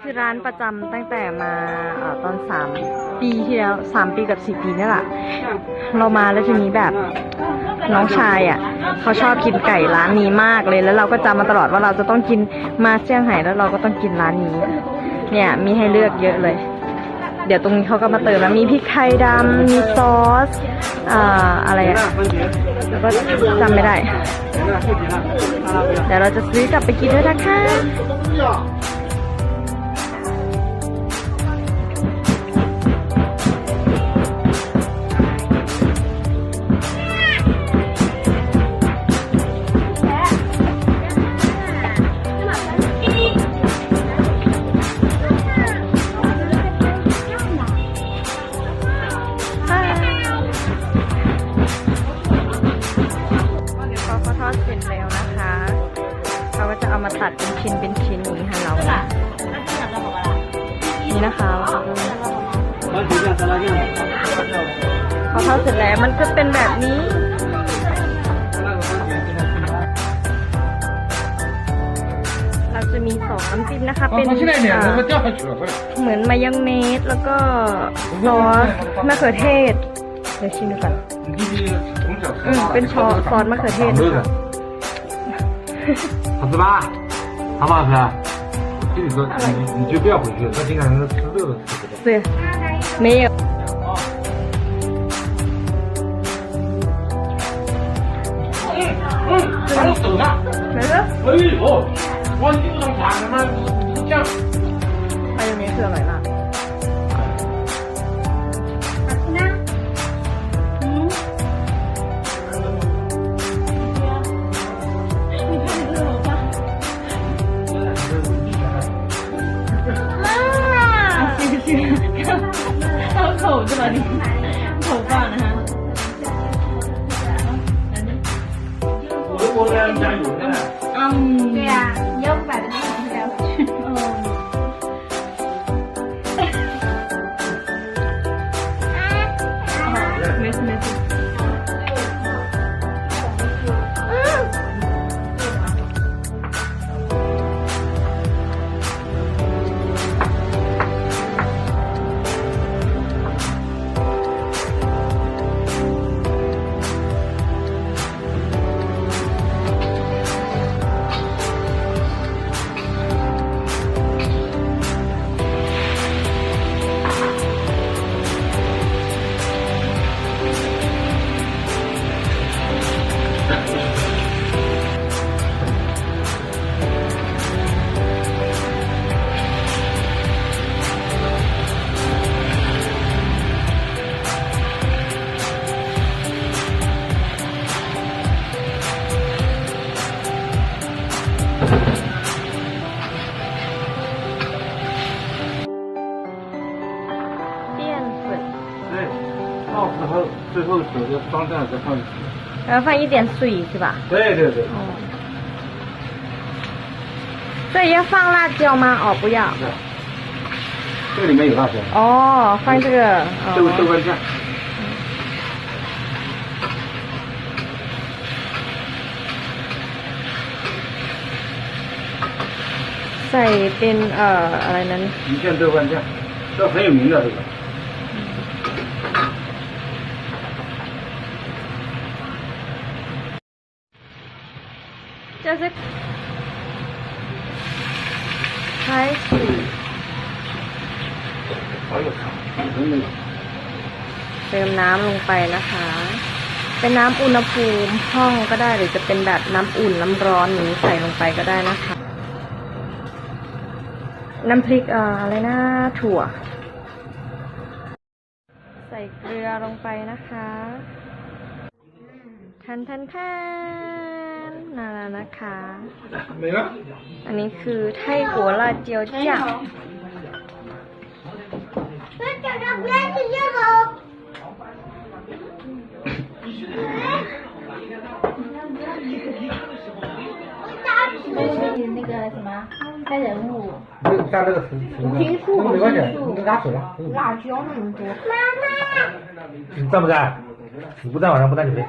คือร้านประจำตั้งแต่มาอตอนสามปีที่แล้วสามปีกับสี่ปีนี่แหละ เรามาแล้วทีนี้แบบน้องชายอะเขาชอบกินไก่ร้านนี้มากเลยแล้วเราก็จำมาตลอดว่าเราจะต้องกินมาเซี่ยงไฮ้แล้วเราก็ต้องกินร้านนี้ เนี่ยมีให้เลือกเยอะเลย เดี๋ยวตรงนี้เขาก็มาเติมแล้วมีพริกไทยดำมีซอสอ่าอะไรอะแล้วก็จำไม่ได้ เดี๋ยวเราจะซื้อกลับไปกินด้วยนะคะ แล้วนะคะเราก็จะเอามาตัดเป็นชิ้นเป็นชิ้นอย่างนี้ค่ะเรานี่นะคะพอเท่าเสร็จแล้วมันจะเป็นแบบนี้ราจะมีสองน้ำจิ้มนะคะ เป็นเหมือนมายองเนสแล้วก็ซอสมะเขือเทศเดี๋ยวชิมดูก่อนเป็นซอสมะเขือเทศ 好吃吧？好不好吃？跟你说，你你就不要回去了，他经常吃肉的吃不到。对，没有。嗯，还有手呢。哎呦，我你不能看他妈，你这样。还有没是อ ชื่อเข้าวถจังะวะนี้โถก่อนนะฮะหรือโบราณจะอยู่นั่นน่ะอืมเนี่ยยกแบบนี้แล้วเมสเมส 到时候最后手要装上再放进去。然后放一点水是吧对对对。哦所以要放辣椒吗？哦，不要。这个里面有辣椒，哦，放这个。豆豆哦、瓣酱。 ใส่เป็นเอ่ออะไรนั้น 一片豆瓣酱，这很有名的这个。 จะสักช่เติมน้ำลงไปนะคะ เป็นน้ำอุณหภูมิห้องก็ได้หรือจะเป็นแบบน้ำอุ่นน้ำร้อนนี้ใส่ลงไปก็ได้นะคะ น้ำพริกอะไรนะถั่ว ใส่เกลือลงไปนะคะทันทันทัน นั่นแหละนะคะ 没了。 อันนี้คือไทกัวลาเจียวจ่า 那长长不要吃这个。是那个什么拍人物，那个加那个水，情愫那个没关系情，愫你拿水了。嗯辣椒那么多。妈妈。你在不在？你不在晚上不带你回。